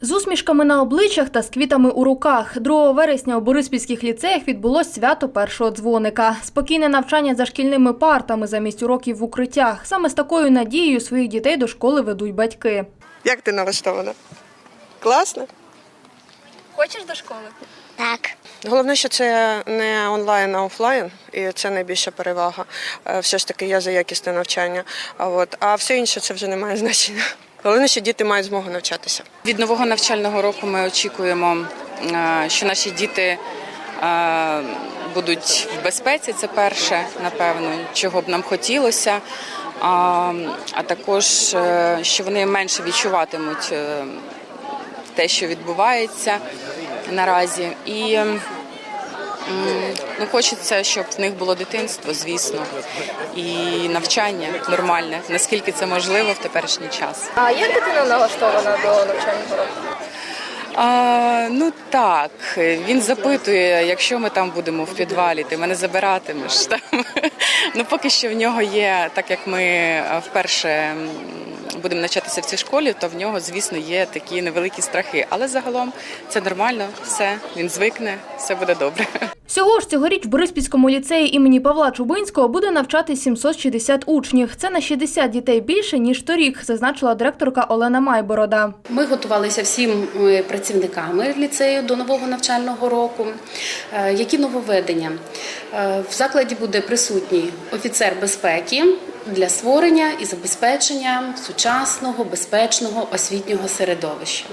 З усмішками на обличчях та з квітами у руках 2 вересня у Бориспільських ліцеях відбулось свято першого дзвоника. Спокійне навчання за шкільними партами замість уроків в укриттях. Саме з такою надією своїх дітей до школи ведуть батьки. Як ти налаштована? Класно. Хочеш до школи? Так. Головне, що це не онлайн, а офлайн, і це найбільша перевага. Е, Все ж таки я за якісне навчання. А от а все інше це вже не має значення. Головне, що діти мають змогу навчатися. Від нового навчального року ми очікуємо, е, що наші діти е, будуть в безпеці. Це перше, напевно, чого б нам хотілося. А, а також е, що вони менше відчуватимуть те, що відбувається наразі. І ну, хочеться, щоб в них було дитинство, звісно, і навчання нормальне, наскільки це можливо в теперішній час. А як дитина налаштована до навчального року? А, ну так, він запитує, якщо ми там будемо в підвалі, ти мене забиратимеш там. Ну поки що в нього є, так як ми е, вперше будемо навчатися в цій школі, то в нього, звісно, є такі невеликі страхи. Але загалом це нормально, все, він звикне, все буде добре. Всього ж цьогоріч в Бориспільському ліцеї імені Павла Чубинського буде навчати 760 учнів. Це на 60 дітей більше, ніж торік, зазначила директорка Олена Майборода. Ми готувалися всім е, працівниками ліцею до нового навчального року. Е, Які нововведення? Е, В закладі буде присутній офіцер безпеки для створення і забезпечення сучасного безпечного освітнього середовища.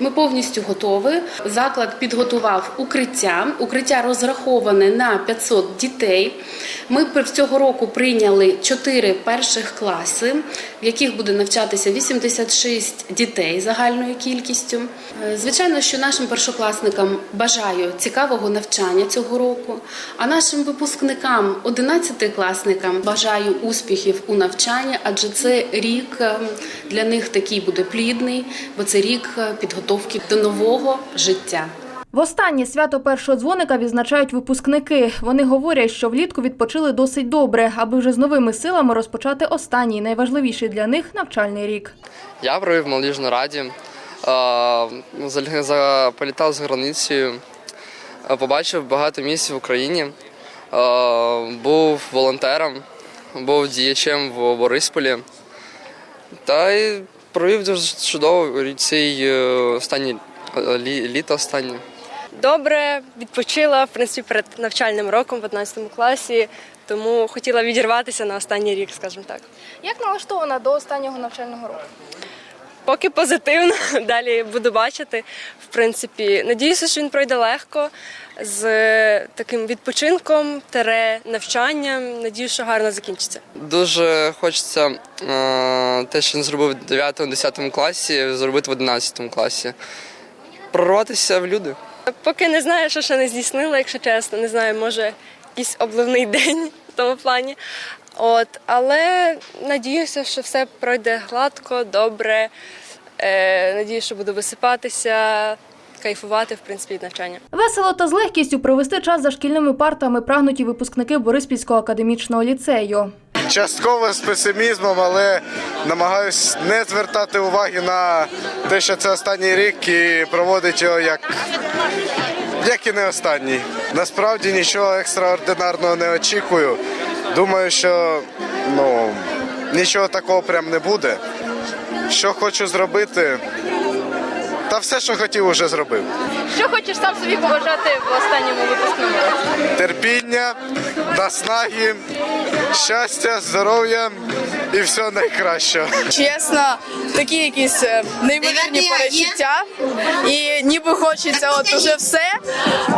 Ми повністю готові. Заклад підготував укриття. Укриття розраховане на 500 дітей. Ми цього року прийняли 4 перших класи, в яких буде навчатися 86 дітей загальною кількістю. Е, Звичайно, що нашим першокласникам бажаю цікавого навчання цього року, а нашим випускникам, 11-класникам, бажаю успіхів у навчанні, адже це рік е, для них такий буде плідний, бо це рік підготовки до нового життя. Востаннє свято першого дзвоника відзначають випускники. Вони говорять, що влітку відпочили досить добре, аби вже з новими силами розпочати останній, найважливіший для них навчальний рік. Я провів молодіжну раді, е, політав за границею, е, побачив багато місць в Україні, е, був волонтером, був діячем в Борисполі та й провів дуже чудово цей останні е, лі- літо останнє. Добре, відпочила в принципі перед навчальним роком в 11 класі, тому хотіла відірватися на останній рік, скажімо так. Як налаштована до останнього навчального року? Поки позитивно, далі буду бачити. В принципі, надіюся, що він пройде легко з таким відпочинком, тере навчанням. Надіюся, що гарно закінчиться. Дуже хочеться е, те, що не зробив в 9-10 класі, зробити в 11 класі. Прорватися в люди. Поки не знаю, що ще не здійснила, якщо чесно. Не знаю, може якийсь обливний день в тому плані. От, але надіюся, що все пройде гладко, добре. Е, надіюся, що буду висипатися, кайфувати в принципі від навчання. Весело та з легкістю провести час за шкільними партами прагнуть і випускники Бориспільського академічного ліцею. частково з песимізмом, але намагаюсь не звертати уваги на те, що це останній рік і проводити його як, як і не останній. Насправді нічого екстраординарного не очікую. Думаю, що ну, нічого такого прям не буде. Що хочу зробити, та все, що хотів, уже зробив. Що хочеш сам собі побажати в останньому випускному? Терпіння, наснаги, щастя, здоров'я і всього найкращого. чесно, такі якісь е, неймовірні перечуття, і ніби хочеться от уже все,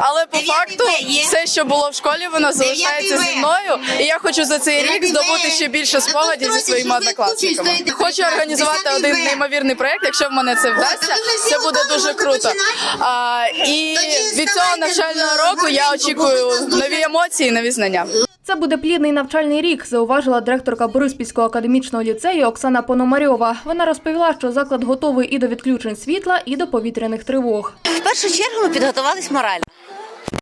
але по факту все, що було в школі, воно залишається зі мною. І я хочу за цей рік здобути ще більше спогадів зі своїми однокласниками. Хочу організувати один неймовірний проект. Якщо в мене це вдасться, це буде дуже круто. А, і від цього навчального року я очікую нові емоції, нові знання. Це буде плідний навчальний рік, зауважила директорка Бориспільського академічного ліцею Оксана Пономарьова. Вона розповіла, що заклад готовий і до відключень світла, і до повітряних тривог. В першу чергу ми підготувались морально.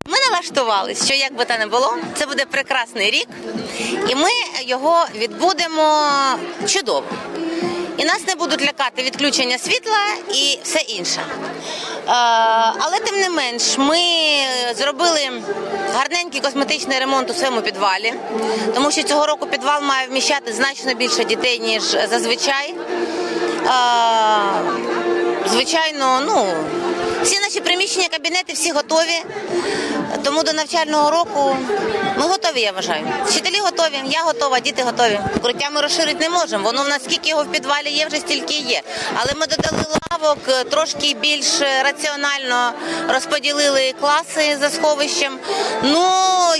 Ми налаштувалися, що як би та не було, це буде прекрасний рік, і ми його відбудемо чудово. І нас не будуть лякати відключення світла і все інше. Е, Але тим не менш, ми зробили гарненький косметичний ремонт у своєму підвалі, тому що цього року підвал має вміщати значно більше дітей, ніж зазвичай. Е, Звичайно, ну всі наші приміщення, кабінети, всі готові. Тому до навчального року ми готові, я вважаю. Вчителі готові, я готова, діти готові. Укриття ми розширити не можемо. Воно в нас скільки його в підвалі є, вже стільки є. Але ми додали лавок, е, трошки більш е, раціонально розподілили класи за сховищем. Ну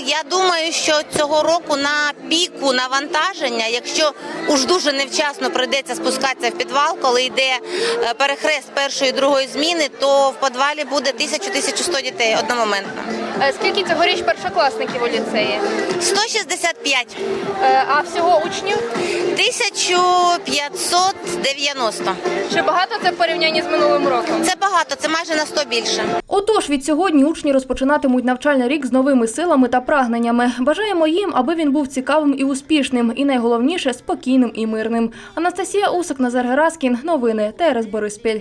я думаю, що цього року на піку навантаження, якщо уж дуже невчасно прийдеться спускатися в підвал, коли йде е, перехрест першої і другої зміни, то в підвалі буде 1000-1100 дітей одномоментно. Е, Скільки цьогоріч першокласників у ліцеї? 165, Е, А всього учнів? 1590. Чи багато це в порівнянні з минулим роком? Це багато, це майже на 100 більше. Отож, від сьогодні учні розпочинатимуть навчальний рік з новими силами та прагненнями. Бажаємо їм, аби він був цікавим і успішним, і найголовніше спокійним і мирним. Анастасія Усик, Назар Гераскін. Новини ТРС Бориспіль.